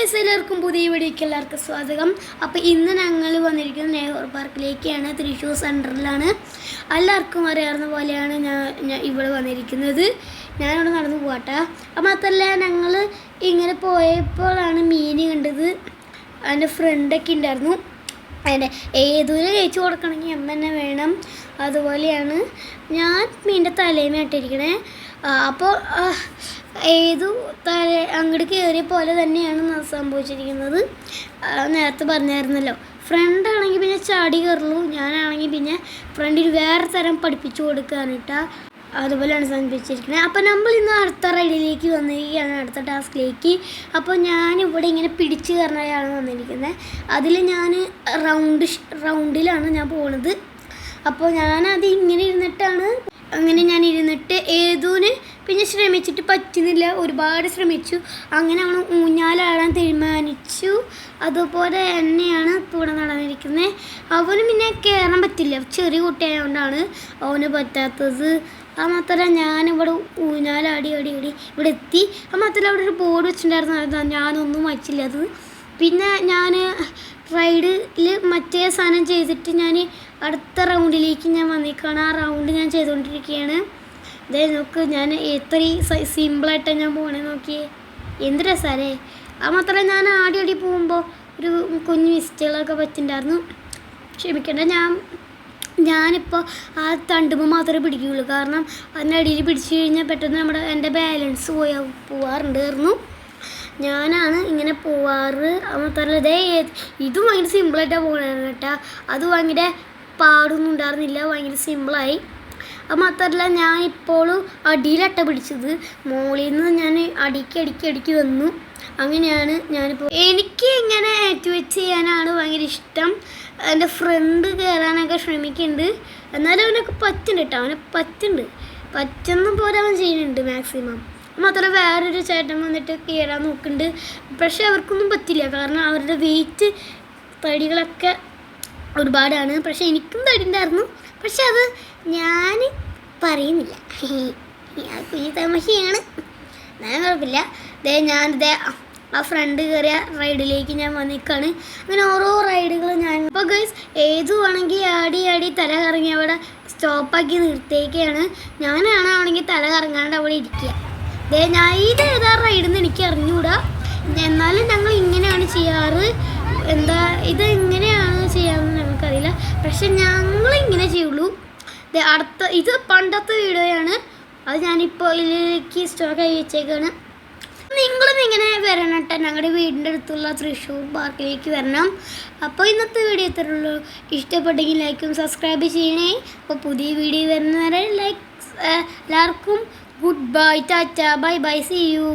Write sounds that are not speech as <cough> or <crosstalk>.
Guys എല്ലാവർക്കും പുതിയ വീഡിയോയ്ക്ക് എല്ലാവർക്കും സ്വാഗതം. അപ്പോൾ ഇന്ന് ഞങ്ങൾ വന്നിരിക്കുന്നത് നെഹ്റു പാർക്കിലേക്കാണ്. തൃശ്ശൂർ സെന്ററിലാണ് എല്ലാവർക്കും അറിയാവുന്ന പോലെയാണ് ഞാൻ ഞാൻ ഇവിടെ വന്നിരിക്കുന്നത്. ഞാനിവിടെ നടന്നു പോകട്ടെ അപ്പോൾ മാത്രമല്ല ഞങ്ങൾ ഇങ്ങനെ പോയപ്പോഴാണ് മീൻ കണ്ടത്. അതിന്റെ ഫ്രണ്ടൊക്കെ ഉണ്ടായിരുന്നു. അതിന്റെ ഏതൊരു കഴിച്ചു കൊടുക്കണമെങ്കിൽ അമ്മ തന്നെ വേണം. അതുപോലെയാണ് ഞാൻ മീന്റെ തലേമയായിട്ടിരിക്കണേ അപ്പോൾ ഏതു തല അങ്ങോട്ട് കയറിയ പോലെ തന്നെയാണ് സംഭവിച്ചിരിക്കുന്നത്. നേരത്തെ പറഞ്ഞായിരുന്നല്ലോ. ഫ്രണ്ട് ആണെങ്കിൽ പിന്നെ ചാടി കയറുള്ളൂ ഞാനാണെങ്കിൽ പിന്നെ ഫ്രണ്ടിൽ വേറെ തരം പഠിപ്പിച്ചു കൊടുക്കാനിട്ടാ. അതുപോലെയാണ് സമീപിച്ചിരിക്കുന്നത് അപ്പോൾ നമ്മൾ ഇന്ന് അടുത്ത റൈഡിലേക്ക് വന്നിരിക്കുകയാണ് അടുത്ത ടാസ്കിലേക്ക്. അപ്പോൾ ഞാൻ ഇവിടെ ഇങ്ങനെ പിടിച്ച് കയറുന്നതാണ് വന്നിരിക്കുന്നത്. അതിൽ ഞാൻ റൗണ്ട് റൗണ്ടിലാണ് ഞാൻ പോണത്. അപ്പോൾ ഞാനത് ഇങ്ങനെ ഇരുന്നിട്ടാണ് അങ്ങനെ ഞാൻ ഇരുന്നിട്ട് ഏതോന് പിന്നെ ശ്രമിച്ചിട്ട് പറ്റുന്നില്ല. ഒരുപാട് ശ്രമിച്ചു. അങ്ങനെ അവൾ ഊഞ്ഞാലാടാൻ തീരുമാനിച്ചു. അതുപോലെ തന്നെയാണ് ഇപ്പോൾ ഇവിടെ നടന്നിരിക്കുന്നത്. അവന് പിന്നെ കയറാൻ പറ്റില്ല. ചെറിയ കുട്ടിയായതുകൊണ്ടാണ് അവന് പറ്റാത്തത്. അത് മാത്രമല്ല ഞാനിവിടെ ഊഞ്ഞാലാടി അടി അടി ഇവിടെ എത്തി. അത് മാത്രമല്ല അവിടെ ഒരു ബോർഡ് വെച്ചിട്ടുണ്ടായിരുന്നു. ഞാനൊന്നും വച്ചില്ല അത് പിന്നെ ഞാൻ റൈഡിൽ മറ്റേ സാധനം ചെയ്തിട്ട് ഞാൻ അടുത്ത റൗണ്ടിലേക്ക് ഞാൻ വന്നേക്കാണ്. ആ റൗണ്ട് ഞാൻ ചെയ്തുകൊണ്ടിരിക്കുകയാണ് ഇതേ നോക്ക് ഞാൻ എത്ര സിമ്പിളായിട്ടാണ് ഞാൻ പോകണേ നോക്കിയേ. എന്ത് രസമല്ലേ അത് മാത്രമല്ല ഞാൻ ആടി അടി പോകുമ്പോൾ ഒരു കുഞ്ഞു മിസ്റ്റേക്കുകളൊക്കെ പറ്റിയിട്ടുണ്ടായിരുന്നു ക്ഷമിക്കണ്ട ഞാൻ ഞാനിപ്പോൾ ആ തണ്ടുമ്പോൾ മാത്രമേ പിടിക്കുകയുള്ളൂ. കാരണം അതിന്റെ അടിയിൽ പിടിച്ചു കഴിഞ്ഞാൽ പെട്ടെന്ന് നമ്മുടെ എന്റെ ബാലൻസ് പോയാ പോവാറുണ്ടായിരുന്നു. ഞാനാണ് ഇങ്ങനെ പോവാറ്. മാത്രമല്ല ഇതേ ഭയങ്കര സിമ്പിളായിട്ടാണ് പോകണത് കേട്ടോ. അത് ഭയങ്കര പാടൊന്നും ഉണ്ടായിരുന്നില്ല ഭയങ്കര സിമ്പിളായി അത് മാത്രമല്ല ഞാൻ ഇപ്പോഴും അടിയിലട്ട പിടിച്ചത്. മുകളിൽ നിന്ന് ഞാൻ അടിക്ക് അടിക്ക് അടിക്ക് വന്നു. അങ്ങനെയാണ് ഞാനിപ്പോൾ എനിക്ക് ഇങ്ങനെ ആക്ടിവേറ്റ് ചെയ്യാനാണ് ഭയങ്കര ഇഷ്ടം. എന്റെ ഫ്രണ്ട് കയറാനൊക്കെ ശ്രമിക്കുന്നുണ്ട്. എന്നാലും അവനൊക്കെ പറ്റുന്നുണ്ട് കേട്ടോ അവനെ പറ്റുന്നുണ്ട്. പറ്റുന്ന പോലെ അവൻ ചെയ്യുന്നുണ്ട് മാക്സിമം മാത്രമല്ല വേറൊരു ചേട്ടൻ വന്നിട്ട് കയറാൻ നോക്കുന്നുണ്ട്. പക്ഷെ അവർക്കൊന്നും പറ്റില്ല. കാരണം അവരുടെ വെയിറ്റ് തടികളൊക്കെ ഒരുപാടാണ്. പക്ഷെ എനിക്കും തടി ഉണ്ടായിരുന്നു പക്ഷെ അത് <laughs> ഞാൻ പറയുന്നില്ല. കുഞ്ഞു തമാശയാണ് ഞാൻ കുഴപ്പമില്ല. ദേ ഞാൻ ദേ ആ ഫ്രണ്ട് കയറിയ റൈഡിലേക്ക് ഞാൻ വന്നിക്കാണ്. അങ്ങനെ ഓരോ റൈഡുകൾ ഞാൻ ഇപ്പോൾ ഗൈസ് ഏതു വേണമെങ്കിൽ ആടി ആടി തല കറങ്ങി അവിടെ സ്റ്റോപ്പാക്കി നിർത്തിയേക്കാണ്. ഞാനാണെങ്കിൽ തല കറങ്ങാണ്ട് അവിടെ ഇരിക്കുക ദേ ഞാൻ ഇത് ഏതാ റൈഡെന്ന് എനിക്ക് അറിഞ്ഞുകൂടാ എന്നാലും ഞങ്ങൾ ഇങ്ങനെയാണ് ചെയ്യാറ്. എന്താ ഇത് എങ്ങനെയാണ് ചെയ്യാമെന്ന് ഞങ്ങൾക്കറിയില്ല. പക്ഷെ ഞങ്ങൾ ഇങ്ങനെ ചെയ്യുള്ളൂ. അടുത്ത ഇത് പണ്ടത്തെ വീഡിയോയാണ് അത് ഞാനിപ്പോൾ ഇതിലേക്ക് സ്റ്റോക്കായി വെച്ചേക്കാണ്. നിങ്ങളും ഇങ്ങനെ വരണം കേട്ടോ. ഞങ്ങളുടെ വീടിന്റെ അടുത്തുള്ള തൃശ്ശൂർ പാർക്കിലേക്ക് വരണം. അപ്പോൾ ഇന്നത്തെ വീഡിയോ ഇത്രയുള്ളൂ ഇഷ്ടപ്പെട്ടെങ്കിൽ ലൈക്കും സബ്സ്ക്രൈബ് ചെയ്യണേ. അപ്പോൾ പുതിയ വീഡിയോ വരുന്നവരെ ലൈക്ക് എല്ലാവർക്കും good bye tata bye bye see you